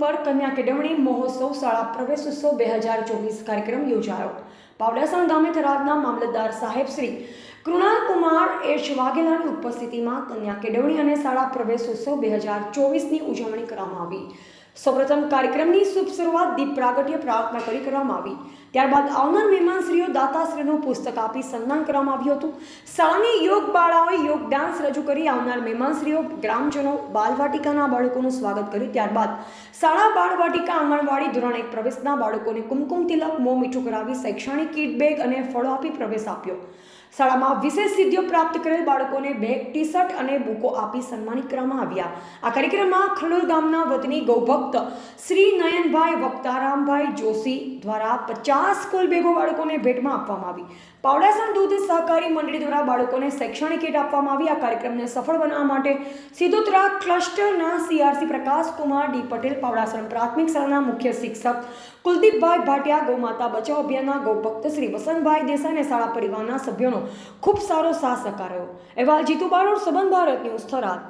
પર કન્યા કેળવણી મહોત્સવ શાળા પ્રવેશોત્સવ બે હજાર ચોવીસ કાર્યક્રમ યોજાયો. પાવડાસણ ગામે થરાદના મામલતદાર સાહેબ શ્રી કૃણાલ કુમાર એશ વાઘેલાની ઉપસ્થિતિમાં કન્યા કેળવણી અને શાળા પ્રવેશોત્સવ બે હજાર ચોવીસની ઉજવણી કરવામાં આવી. સૌપ્રથમ કાર્યક્રમની શુભ શરૂઆત દીપ પ્રાગટ્ય પ્રાર્થના કરી કરવામાં આવી. ત્યારબાદ આવનાર મહેમાનશ્રીઓ દાતાશ્રીનું પુસ્તક આપી સન્માન કરવામાં આવ્યું હતું. શાળાની યોગ બાળાઓએ યોગ ડાન્સ રજૂ કરી આવનાર મહેમાનશ્રીઓ, ગ્રામજનો, બાલવાટિકાના બાળકોનું સ્વાગત કર્યું. ત્યારબાદ શાળા બાળવાટિકા આંગણવાડી ધોરણ એક પ્રવેશના બાળકોને કુમકુમ તિલક, મોં મીઠું કરાવી શૈક્ષણિક કીટ, બેગ અને ફળો આપી પ્રવેશ આપ્યો. શાળામાં વિશેષ સિદ્ધિઓ પ્રાપ્ત કરેલ બાળકોને બેગ ટી શર્ટ અને બુકો આપી સન્માનિત કરવામાં આવ્યા. આ કાર્યક્રમમાં ખલોલ ગામના વતની ગૌભક્ત શ્રી નયનભાઈ વક્તારામભાઈ જોશી દ્વારા પચાસ સ્કૂલ બેગો બાળકોને ભેટમાં આપવામાં આવી. પાવડાસણ દૂધ સહકારી મંડળી દ્વારા બાળકોને શૈક્ષણિક કીટ આપવામાં આવી. આ કાર્યક્રમને સફળ બનાવવા માટે સિદ્ધોત્રા ક્લસ્ટરના સીઆરસી પ્રકાશકુમાર ડી પટેલ, પાવડાસણ પ્રાથમિક શાળાના મુખ્ય શિક્ષક કુલદીપભાઈ ભાટિયા, ગૌમાતા બચાવ અભિયાનના ગૌભક્ત શ્રી વસંતભાઈ દેસાઈ અને શાળા પરિવારના સભ્યોનો ખૂબ સારો સાથ સહકાર રહ્યો. અહેવાલ જીતુ બારોડ, સંબંધ ભારત ન્યૂઝ થરાદ.